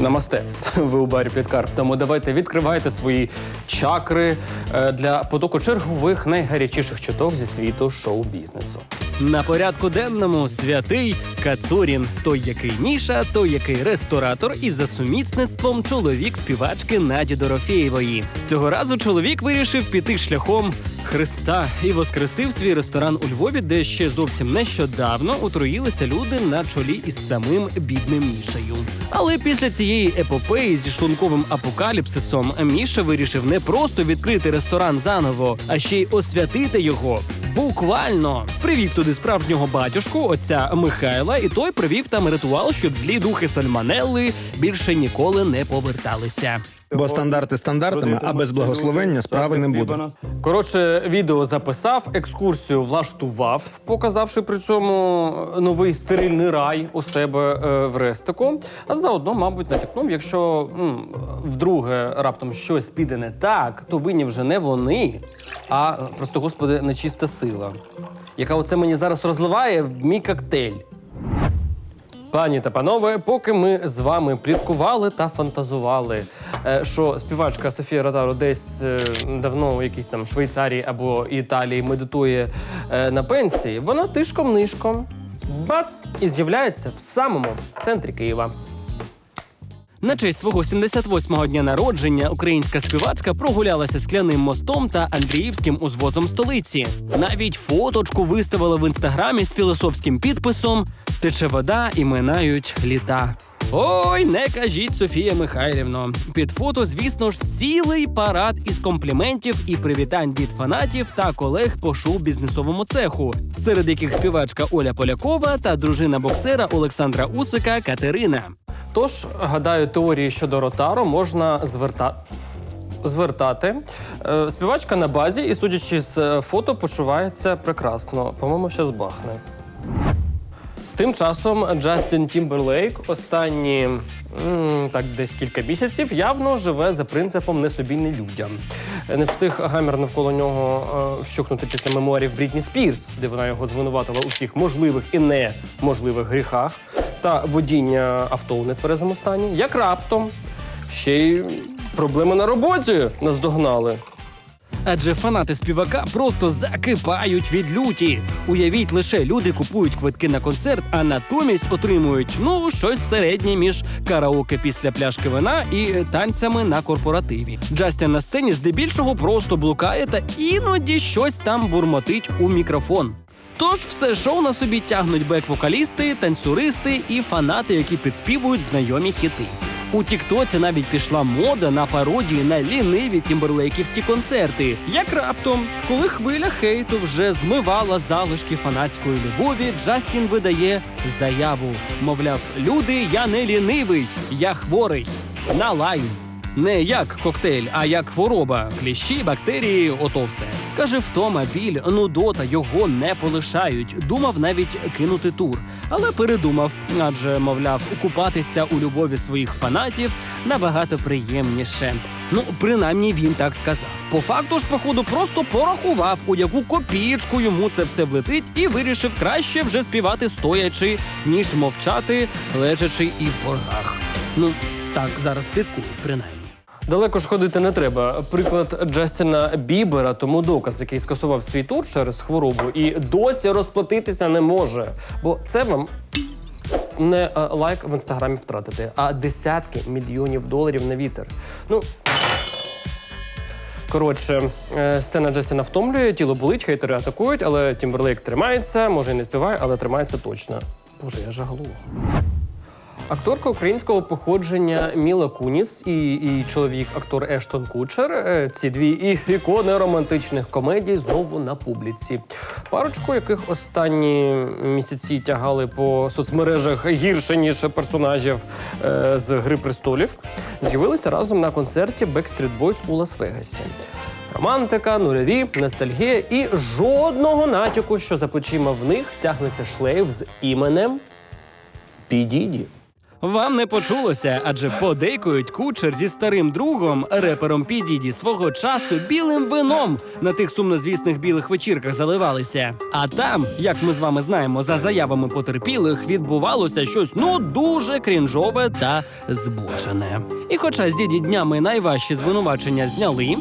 Намасте, ви у барі Пліткар. Тому давайте відкривайте свої чакри е, для потоку чергових найгарячіших чуток зі світу шоу-бізнесу. На порядку денному святий Кацурін, той, який ніша, той, який ресторатор, і за сумісництвом чоловік співачки Наді Дорофєєвої. Цього разу чоловік вирішив піти шляхом Христа і воскресив свій ресторан у Львові, де ще зовсім нещодавно отруїлися люди на чолі із самим бідним Мішею. Але після цієї епопеї зі шлунковим апокаліпсисом Міша вирішив не просто відкрити ресторан заново, а ще й освятити його. Буквально привів туди справжнього батюшку, отця Михайла, і той привів там ритуал, щоб злі духи Сальманелли більше ніколи не поверталися. Бо стандарти стандартами, а без благословення справи не буде. Коротше, відео записав, екскурсію влаштував, показавши при цьому новий стерильний рай у себе е, в рестику. А заодно, мабуть, натякнув, якщо м, вдруге раптом щось піде не так, то винні вже не вони, а просто, господи, нечиста сила, яка оце мені зараз розливає в мій коктейль. Пані та панове, поки ми з вами пліткували та фантазували, е, що співачка Софія Ротаро десь е, давно у якійсь там Швейцарії або Італії медитує е, на пенсії, вона тишком-нишком бац і з'являється в самому центрі Києва. На честь свого 78-го дня народження українська співачка прогулялася скляним мостом та Андріївським узвозом столиці. Навіть фоточку виставила в інстаграмі з філософським підписом Тече вода і минають літа. Ой, не кажіть, Софія Михайлівно. Під фото, звісно ж, цілий парад із компліментів і привітань від фанатів та колег по шоу-бізнесовому цеху, серед яких співачка Оля Полякова та дружина боксера Олександра Усика Катерина. Тож, гадаю, теорії щодо Ротаро можна зверта... звертати. Е, Співачка на базі, і судячи з е, фото, почувається прекрасно. По-моєму, ще збахне. Тим часом Джастін Тімберлейк останні так десь кілька місяців явно живе за принципом не собі не людям. Не встиг гамір навколо нього е, вщухнути після мемуарів Брітні Спірс, де вона його звинуватила у всіх можливих і неможливих гріхах та водіння авто у нетверезому стані. Як раптом ще й проблеми на роботі наздогнали. Адже фанати співака просто закипають від люті. Уявіть лише люди купують квитки на концерт, а натомість отримують ну щось середнє між караоке після пляшки вина і танцями на корпоративі. Джастін на сцені здебільшого просто блукає та іноді щось там бурмотить у мікрофон. Тож все шоу на собі тягнуть бек-вокалісти, танцюристи і фанати, які підспівують знайомі хіти. У Тіктоці навіть пішла мода на пародії на ліниві тімберлейківські концерти. Як раптом, коли хвиля хейту вже змивала залишки фанатської любові, Джастін видає заяву. Мовляв, люди, я не лінивий, я хворий на лайм. Не як коктейль, а як хвороба. Кліщі, бактерії, ото все. Каже, втома, біль, нудота його не полишають. Думав навіть кинути тур, але передумав, адже, мовляв, купатися у любові своїх фанатів набагато приємніше. Ну, принаймні він так сказав. По факту ж, походу, просто порахував, у яку копієчку йому це все влетить, і вирішив краще вже співати стоячи, ніж мовчати, лежачи і в боргах. Ну, так зараз пліткую, принаймні. Далеко ж ходити не треба. Приклад Джастіна Бібера, тому доказ, який скасував свій тур через хворобу і досі розплатитися не може. Бо це вам не е, лайк в інстаграмі втратити, а десятки мільйонів доларів на вітер. Ну. Коротше, е, сцена Джастіна втомлює, тіло болить, хейтери атакують, але Тімберлейк тримається, може і не співає, але тримається точно. Боже, я жаглух. Акторка українського походження Міла Куніс і її чоловік, актор Ештон Кучер. е, Ці дві ікони романтичних комедій знову на публіці. Парочку, яких останні місяці тягали по соцмережах гірше ніж персонажів е, з Гри престолів, з'явилися разом на концерті Backstreet Boys у Лас-Вегасі. Романтика, нульові, ностальгія і жодного натяку, що за плечима в них тягнеться шлейф з іменем Підіді. Вам не почулося, адже подейкують кучер зі старим другом, репером Підіді, свого часу білим вином на тих сумнозвісних білих вечірках заливалися. А там, як ми з вами знаємо, за заявами потерпілих відбувалося щось ну дуже крінжове та збочене. І хоча з діді днями найважчі звинувачення зняли,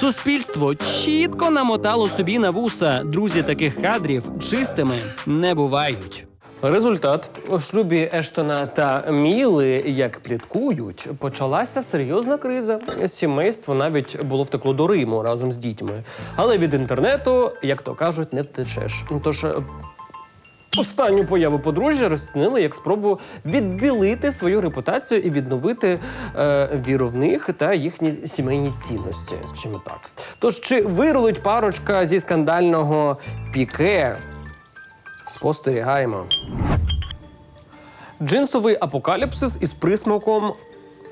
суспільство чітко намотало собі на вуса. Друзі таких кадрів чистими не бувають. Результат у шлюбі Ештона та Міли, як пліткують, почалася серйозна криза. Сімейство навіть було втекло до Риму разом з дітьми. Але від інтернету, як то кажуть, не втечеш. Тож е, останню появу подружжя розцінили як спробу відбілити свою репутацію і відновити е, віру в них та їхні сімейні цінності, скажімо так. Тож чи вирулить парочка зі скандального піке? Спостерігаємо. Джинсовий апокаліпсис із присмаком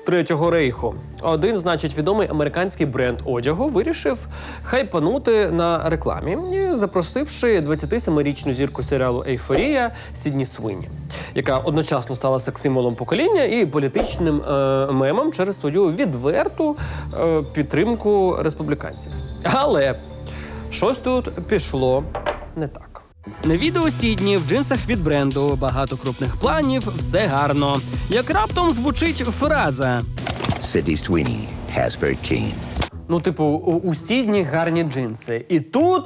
Третього рейху. Один, значить, відомий американський бренд одягу вирішив хайпанути на рекламі, запросивши 27-річну зірку серіалу Ейфорія Сідні Свині, яка одночасно стала секс-символом покоління і політичним е, мемом через свою відверту е, підтримку республіканців. Але щось тут пішло не так. На відео Сідні в джинсах від бренду багато крупних планів, все гарно. Як раптом звучить фраза Sydney Sweeney has very. Ну, типу, у, у Сідні гарні джинси. І тут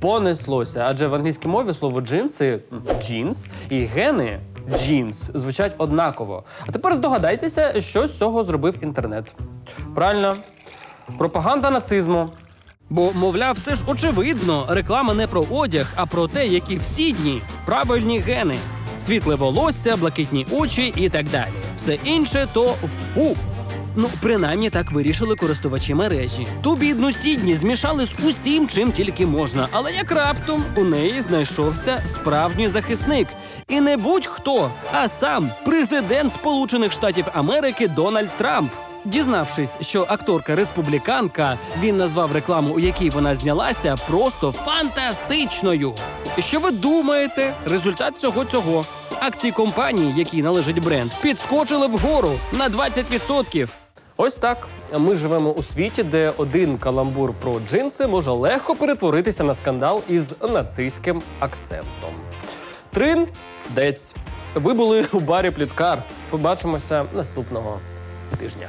понеслося. Адже в англійській мові слово джинси джінс і гени джінс звучать однаково. А тепер здогадайтеся, що з цього зробив інтернет. Правильно, пропаганда нацизму. Бо, мовляв, це ж очевидно, реклама не про одяг, а про те, які в Сідні правильні гени, світле волосся, блакитні очі і так далі. Все інше то фу. Ну, принаймні так вирішили користувачі мережі. Ту бідну Сідні змішали з усім, чим тільки можна. Але як раптом у неї знайшовся справжній захисник. І не будь-хто, а сам президент Сполучених Штатів Америки Дональд Трамп. Дізнавшись, що акторка республіканка, він назвав рекламу, у якій вона знялася, просто фантастичною. Що ви думаєте? Результат всього цього? Акції компанії, якій належить бренд, підскочили вгору на 20%. Ось так. Ми живемо у світі, де один каламбур про джинси може легко перетворитися на скандал із нацистським акцентом. Трин дець. Ви були у барі Пліткар. Побачимося наступного тижня.